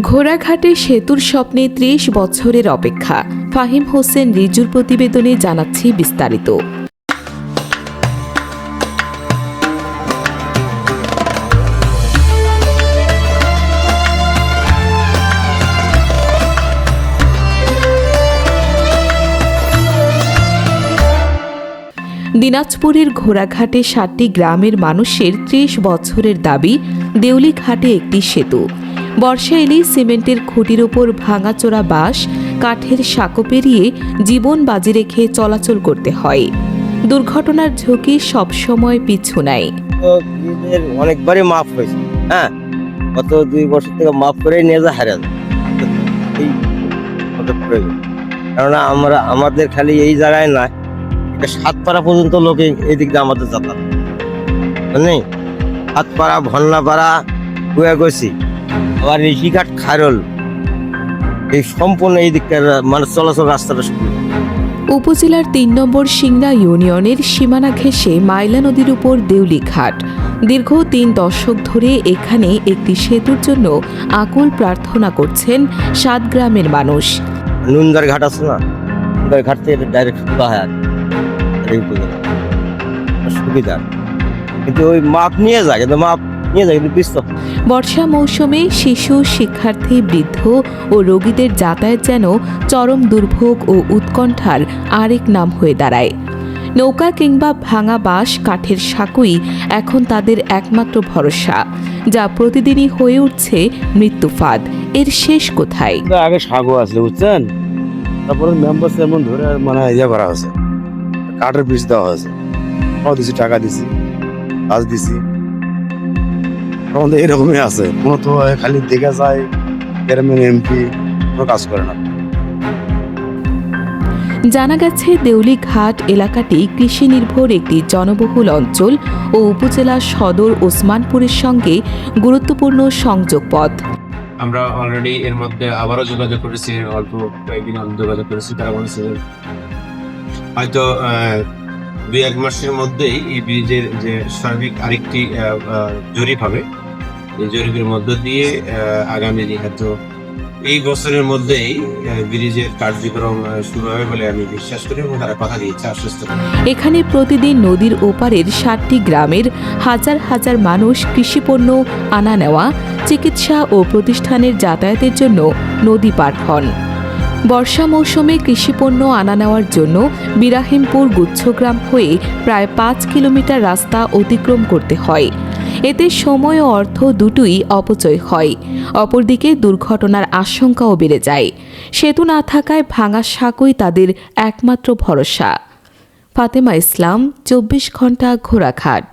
ঘোড়াঘাটে সেতুর স্বপ্নে ত্রিশ বছরের অপেক্ষা। ফাহিম হোসেন রিজুর প্রতিবেদনে জানাচ্ছি বিস্তারিত। দিনাজপুরের ঘোড়াঘাটে সাতটি গ্রামের মানুষের ত্রিশ বছরের দাবি, দেউলিঘাটে একটি সেতু। বর্ষা এলেই সিমেন্টের খুঁটির ওপর ভাঙাচোরা বাঁশ, কাঠের সাঁকো পেরিয়ে জীবন বাজি রেখে চলাচল করতে হয়। দুর্ঘটনার ঝুঁকি সবসময় পিছু নেয়। অনেকবারই মাফ হয়েছে। হ্যাঁ গত দুই বছর থেকে মাফ করে নিয়ে যা হারা কেননা আমরা, আমাদের খালি এই জায়গায় নয়, এটা সাতপাড়া পর্যন্ত লোকে এই দিয়ে আমাদের যাতায়াত। বুঝলি? সাতপাড়া, ভন্নাপাড়া কুয়াগছি আবার ঋষিঘাট খারল এই সম্পূর্ণ এই দিককার মানে চলাচল রাস্তাটা শুরু উপজেলার তিন নম্বর সিংড়া ইউনিয়নের সীমানা ঘেঁষে মাইলা নদীর উপর দেউলি ঘাট। দীর্ঘ তিন দশক ধরে এখানে একটি সেতুর জন্য আকুল প্রার্থনা করছেন সাত গ্রামের মানুষ। নুনদার ঘাট আছে না? নুনদার ঘাট থেকে ডাইরেক্ট হয় এই উপজেলা। সুবিধা। কিন্তু ওই মাপ নিয়ে যায় কিন্তু মাপ নিয়ে যায় কিন্তু বর্ষা মৌসুমে শিশু শিক্ষার্থী বৃদ্ধ ও রোগীদের যাতায়াত যেন চরম দুর্ভোগ ও উৎকণ্ঠার আরেক নাম হয়ে দাঁড়ায়। নৌকা কিংবা ভাঙা বাঁশ কাঠের সাঁকুই এখন তাদের একমাত্র ভরসা যা প্রতিদিনই হয়ে উঠছে মৃত্যু ফাঁদ এর শেষ কোথায়? আগে সাগো আছে বুঝছেন? তারপরে মেম্বার এমন ধরে মানে ইয়ে করা হয়েছে। কাঠের দেওয়া হয়েছে। টাকা দিছি। কাজ দিছি। তো এরকমই আছে। কোনো তো খালি দেখে যায় গ্রামের এমপি কোনো কাজ করে না। জানা গেছে দেউলি ঘাট এলাকাটি কৃষি নির্ভর একটি জনবহুল অঞ্চল ও উপজেলা সদর ওসমানপুরের সঙ্গে গুরুত্বপূর্ণ সংযোগ পথ। আমরা অলরেডি এর মধ্যে আবারও যোগাযোগ করেছি অল্প কয়েকদিন যোগাযোগ করেছি তারা বলেছে যে হয়তো দুই এক মাসের মধ্যেই এই ব্রিজের যে সার্বিক আরেকটি জরিপ হবে। এই জরিপের মধ্য দিয়ে আগামী হয়তো এই বছরের মধ্যেই ব্রিজের কার্যক্রম শুরু হবে বলে আমি বিশ্বাস করি এবং তারা কথা দিয়েছে আশ্বস্ত এখানে প্রতিদিন নদীর ওপারের ষাটটি গ্রামের হাজার হাজার মানুষ কৃষিপণ্য আনা নেওয়া, চিকিৎসা ও প্রতিষ্ঠানের যাতায়াতের জন্য নদী পার হন। বর্ষা মৌসুমে কৃষিপণ্য আনা নেওয়ার জন্য বিরাহিমপুর গুচ্ছগ্রাম হয়ে প্রায় পাঁচ কিলোমিটার রাস্তা অতিক্রম করতে হয়। এতে সময় ও অর্থ দুটোই অপচয় হয়। অপরদিকে দুর্ঘটনার আশঙ্কাও বেড়ে যায়। সেতু না থাকায় ভাঙা সাঁকই তাদের একমাত্র ভরসা। ফাতেমা ইসলাম, চব্বিশ ঘণ্টা ঘোড়াঘাট।